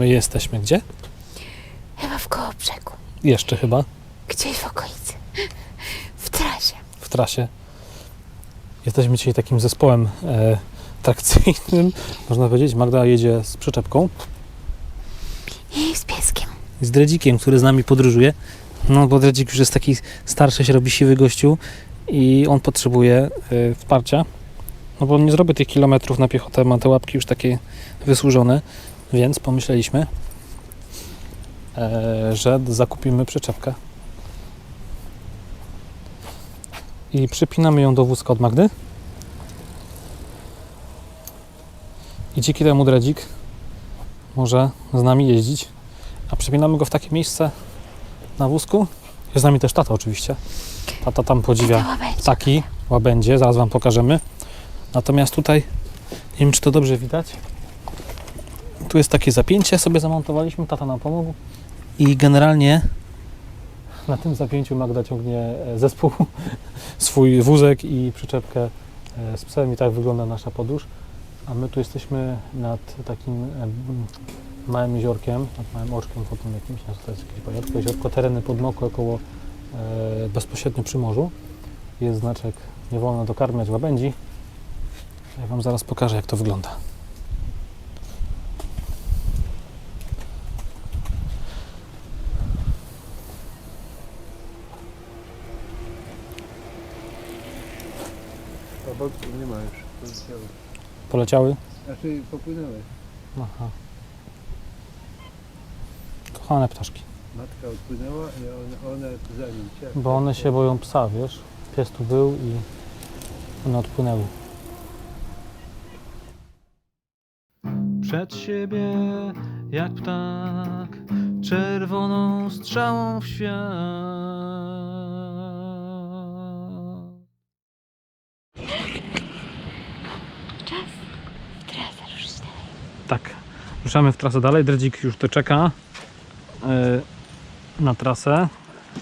My jesteśmy gdzie? Chyba w koło brzegu. Jeszcze chyba Gdzieś w okolicy. W trasie. w trasie. Jesteśmy dzisiaj takim zespołem e, trakcyjnym, można powiedzieć. Magda jedzie z przyczepką I z pieskiem. z dredzikiem, który z nami podróżuje. No bo dredzik już jest taki starszy, się robi siwy gościu i on potrzebuje e, wsparcia. No bo on nie zrobi tych kilometrów na piechotę, ma te łapki już takie wysłużone, więc pomyśleliśmy, e, że zakupimy przyczepkę. I przypinamy ją do wózka od Magdy. I dzięki temu dredzik może z nami jeździć. A przypinamy go w takie miejsce na wózku. Jest z nami też tata oczywiście. Tata tam podziwia ptaki, łabędzie, zaraz Wam pokażemy. Natomiast tutaj, nie wiem czy to dobrze widać, tu jest takie zapięcie, sobie zamontowaliśmy, tata nam pomógł i generalnie na tym zapięciu Magda ciągnie e, zespół, swój wózek i przyczepkę e, z psem i tak wygląda nasza podróż. A my tu jesteśmy nad takim e, małym jeziorkiem, nad małym oczkiem potem jakimś, no to jest jakieś pojatko, jeziorko, tereny podmokłe około bezpośrednio przy morzu. Jest znaczek nie wolno dokarmiać łabędzi. Ja Wam zaraz pokażę jak to wygląda. Obolków nie ma już. poleciały. Poleciały? Znaczy popłynęły. Aha. Kochane ptaszki. Matka odpłynęła i one, one za nim. ciach. Bo one się boją psa, wiesz? Pies tu był i one odpłynęły. Przed siebie jak ptak, czerwoną strzałą w świat. Tak, ruszamy w trasę dalej. Dredzik już tu czeka yy, na trasę.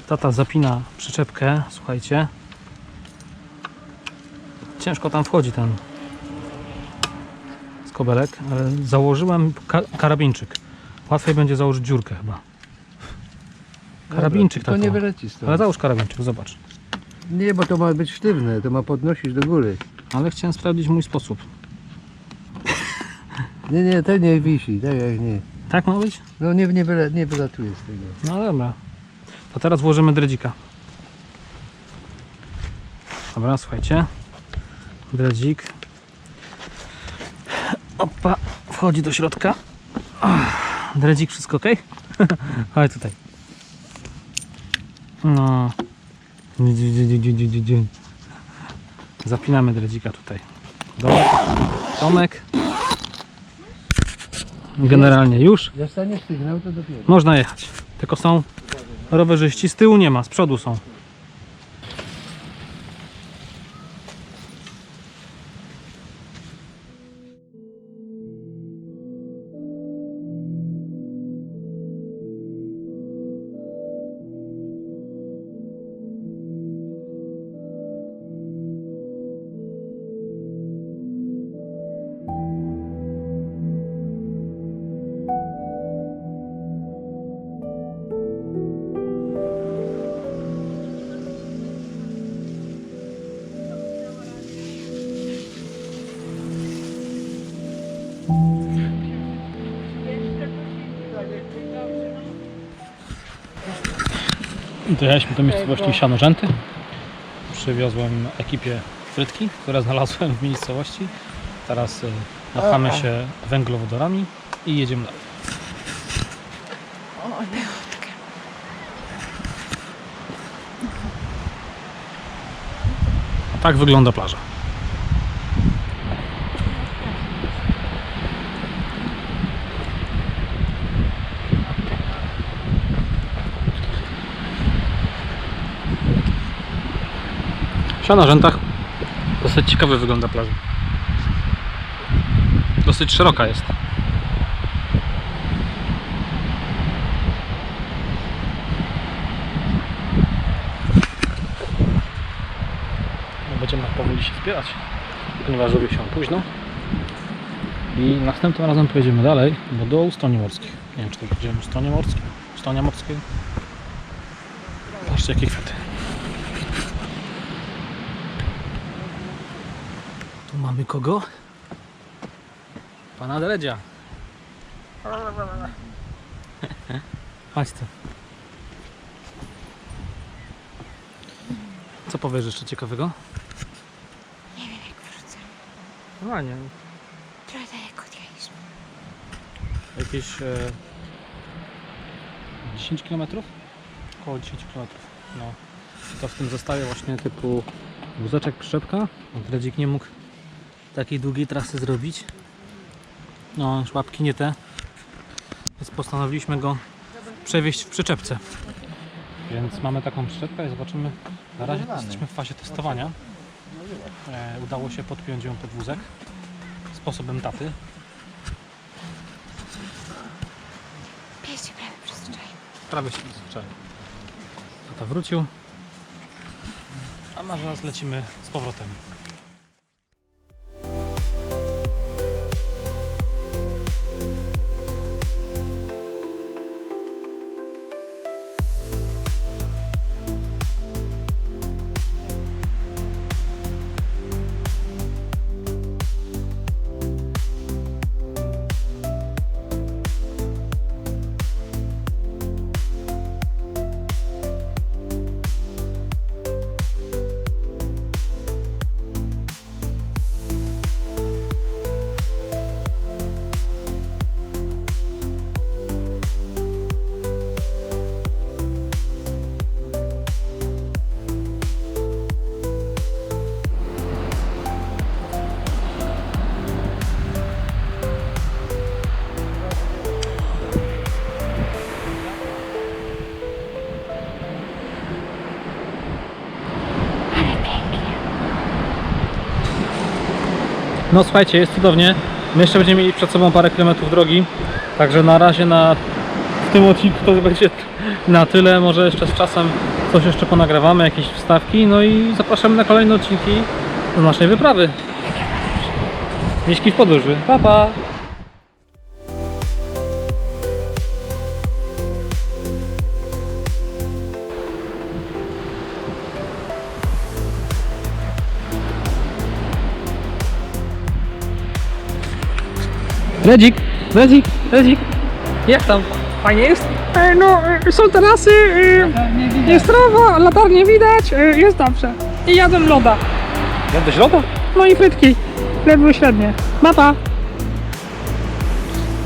Tata zapina przyczepkę, słuchajcie. Ciężko tam wchodzi ten skobelek, ale założyłem ka karabinczyk. Łatwiej będzie założyć dziurkę chyba. Karabinczyk To tato. nie wyleci stąd. Ale załóż karabinczyk, zobacz. Nie, bo to ma być sztywne, to ma podnosić do góry. Ale chciałem sprawdzić mój sposób. Nie, nie, to nie wisi, tak jak nie. Tak ma być? No nie, nie, wyla, nie wylatuje z tego. No dobra. To teraz włożymy dredzika. Dobra, słuchajcie. Dredzik. Opa, wchodzi do środka. Dredzik, wszystko ok? Chodź tutaj. No. Zapinamy dredzika tutaj. Domek. Domek. Generalnie już. Sygnał, to dopiero. Można jechać. Tylko są rowerzyści. Z tyłu nie ma, z przodu są. Dojechaliśmy do miejscowości Sianorzęty. Przywiozłem ekipie frytki, które znalazłem w miejscowości. Teraz napchamy się węglowodorami i jedziemy dalej. O, tak wygląda plaża. Wsia na rzętach. Dosyć ciekawy wygląda plaża. Dosyć szeroka jest. No, Będziemy powoli się wspierać, ponieważ robi się późno. I następnym razem pojedziemy dalej, bo do Ustoni Morskich. Nie wiem, czy to będziemy w stronie morskiej. Stronia morskiej. Patrzcie, jakie kwiaty. Tu mamy kogo? Pana Dredzia. Chodź tu. Co powiesz jeszcze ciekawego? Nie wiem jak wrócę. Normalnie. Trochę daleko odjechaliśmy. Jakieś e, 10 km? Około 10 km. No. I to w tym zestawie właśnie typu wózeczek przyczepka. Dredzik nie mógł takiej długiej trasy zrobić. No, szłapki nie te. Więc postanowiliśmy go przewieźć w przyczepce. Więc mamy taką przyczepkę i zobaczymy. Na razie jesteśmy w fazie testowania. E, udało się podpiąć ją pod wózek sposobem taty. Pies się prawie przyzwyczaił. Prawie się przyzwyczaił. Tata wrócił. A my zaraz lecimy z powrotem. No słuchajcie, jest cudownie. My jeszcze będziemy mieli przed sobą parę kilometrów drogi. Także na razie na w tym odcinku to będzie na tyle. Może jeszcze z czasem coś jeszcze ponagrywamy, jakieś wstawki. No i zapraszamy na kolejne odcinki z naszej wyprawy. Miśki w podróży. Pa pa! Redzik, Redzik, Redzik, jak tam? Fajnie jest? E, No, e, są tarasy, e, jest trawa, latarnie widać, e, jest dobrze. I jadłem loda. Jadłeś loda? No i frytki. Ledwo średnie. Mapa.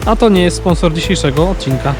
A to nie jest sponsor dzisiejszego odcinka.